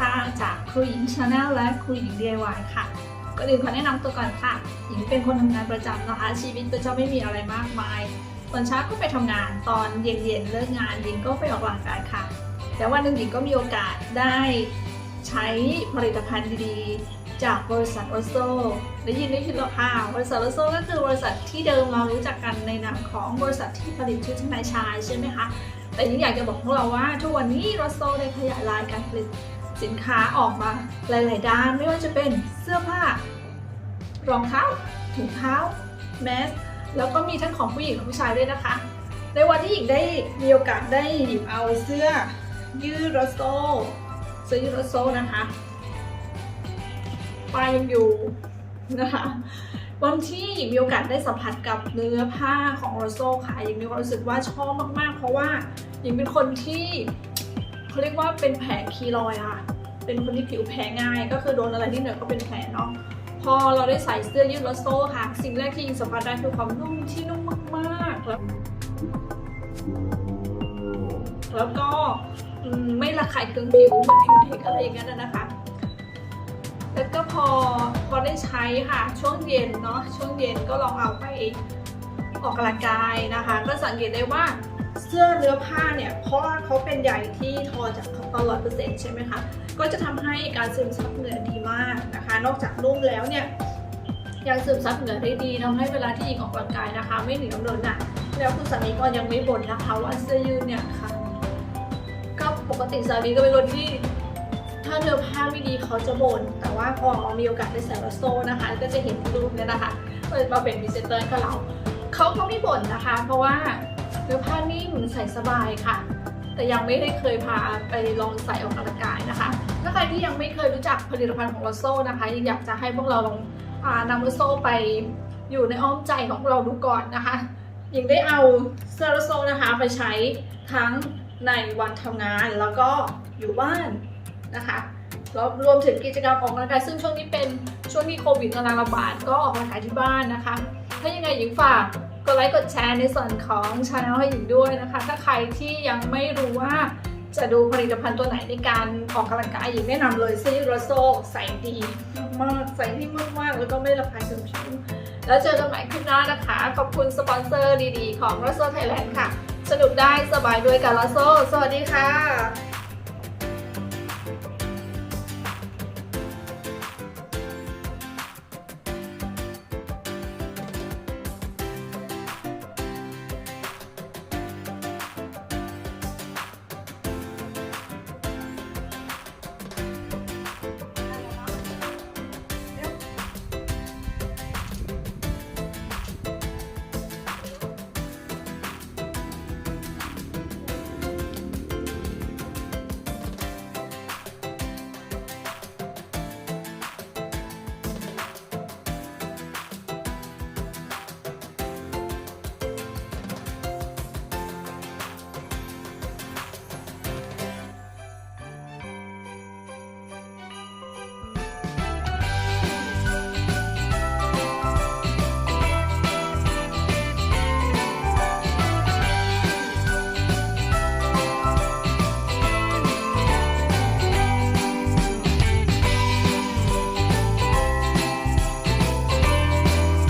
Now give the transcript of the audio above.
ค่ะจากครูหญิงชาแนลและครูหญิง DIY ค่ะก็อื่นขอแนะนำตัวก่อนค่ะหญิงเป็นคนทำงานประจำนะคะ ชีวิตก็จะไม่มีอะไรมากมายตอนเช้าก็ไปทำงานตอนเย็นๆเลิกงานหญิงก็ไปออกกำลังกายค่ะ แต่วันหนึ่งหญิงก็มีโอกาสได้ใช้ผลิตภัณฑ์ดีๆ จากบริษัทโอโซได้ยินได้ยินหรอค่ะบริษัทโอโซก็คือบริษัทที่เดิมเรารู้จักกันในนามของบริษัทที่ผลิตชุดชั้นในชายใช่ไหมคะแต่ยังอยากจะบอกพวกเราว่าทุกวันนี้โรโซได้ขยายรายการผลิต สินค้าออกมาหลาย ๆ ด้านไม่ว่าจะเป็นเสื้อผ้ารองเท้าถุงเท้าแมสแล้วก็มีทั้งของผู้หญิงและผู้ชายด้วยนะคะ ในวันที่หญิงได้มีโอกาสได้หยิบเอาเสื้อยืดโรโซเสื้อยืดโรโซนะคะปลายยังอยู่นะคะวันที่หญิงมีโอกาสได้สัมผัสกับเนื้อผ้าของโรโซค่ะหญิงมีความรู้สึกว่าชอบมากๆ เพราะว่าหญิงเป็นคนที่เขาเรียกว่าเป็นแผลคีรอยด์อะ เป็นคนที่ผิวแพ้ง่าย ก็คือโดนอะไรที่เหนือยก็เป็นแผลเนาะพอเราได้ใส่เสื้อยืดโรโซค่ะ สิ่งแรกที่หญิงสัมผัสได้คือความนุ่มที่นุ่มมากๆแล้วแล้วก็ไม่ระคายเคืองผิวเหมือนผิวเด็กอะไรอย่างเงี้ยนะคะ แล้วก็พอพอได้ใช้ค่ะช่วงเย็นเนาะช่วงเย็นก็ลองเอาไปออกกำลังกายนะคะ ก็สังเกตได้ว่า เสื้อเนื้อผ้าเนี่ย เพราะว่าเขาเป็นใยที่ทอจากตลอดเปอร์เซ็นต์ใช่ไหมคะ ก็จะทำให้การซึมซับเหงื่อดีมากนะคะ นอกจากนุ่มแล้วเนี่ยยังซึมซับเหงื่อได้ดีทำให้เวลาที่หญิงออกกำลังกายนะคะ ไม่เหนียวเนินหนะแล้วคุณสามีก็ยังไม่บ่นนะคะว่าเสื้อยืดเนี่ยค่ะก็ปกติสามีก็เป็นคนที่ถ้าเนื้อผ้าไม่ดีเขาจะบ่นแต่ว่าพอมีโอกาสได้ใส่ลอโซนะคะ ก็จะเห็นรูปเนี่ยนะคะเปิดมาเป็นพรีเซนเตอร์กับเราเขาก็ไม่บ่นนะคะ เพราะว่า เนื้อผ้านิ่มใส่สบายค่ะ แต่ยังไม่ได้เคยพาไปลองใส่ออกกำลังกายนะคะ ถ้าใครที่ยังไม่เคยรู้จักผลิตภัณฑ์ของลอโซนะคะยังอยากจะให้พวกเราลองอานำลอโซไปอยู่ในอ้อมใจของเราดูก่อนนะคะยังได้เอาเสื้อลอโซนะคะไปใช้ทั้งในวันทำงานแล้วก็อยู่บ้านนะคะแล้วรวมถึงกิจกรรมออกกำลังกายซึ่งช่วงนี้เป็นช่วงที่โควิดกำลังระบาดก็ออกกำลังกายที่บ้านนะคะ ถ้ายังไงหญิงฝาก กดไลค์กดแชร์ในส่วนของช anel ให้หญิงด้วยนะคะ ถ้าใครที่ยังไม่รู้ว่าจะดูผลิตภัณฑ์ตัวไหนในการออกกำลังกายหญิงแนะนำเลยซีโรโซใส่ดีมากใส่ที่มากๆแล้วก็ไม่ระคายเคืองผิวแล้วเจอกันใหม่คลิปหน้านะคะ ขอบคุณสปอนเซอร์ดีๆ ของ r o s o Thailand ค่ะ สนุกได้สบายด้วยกับ r o s o สวัสดีค่ะ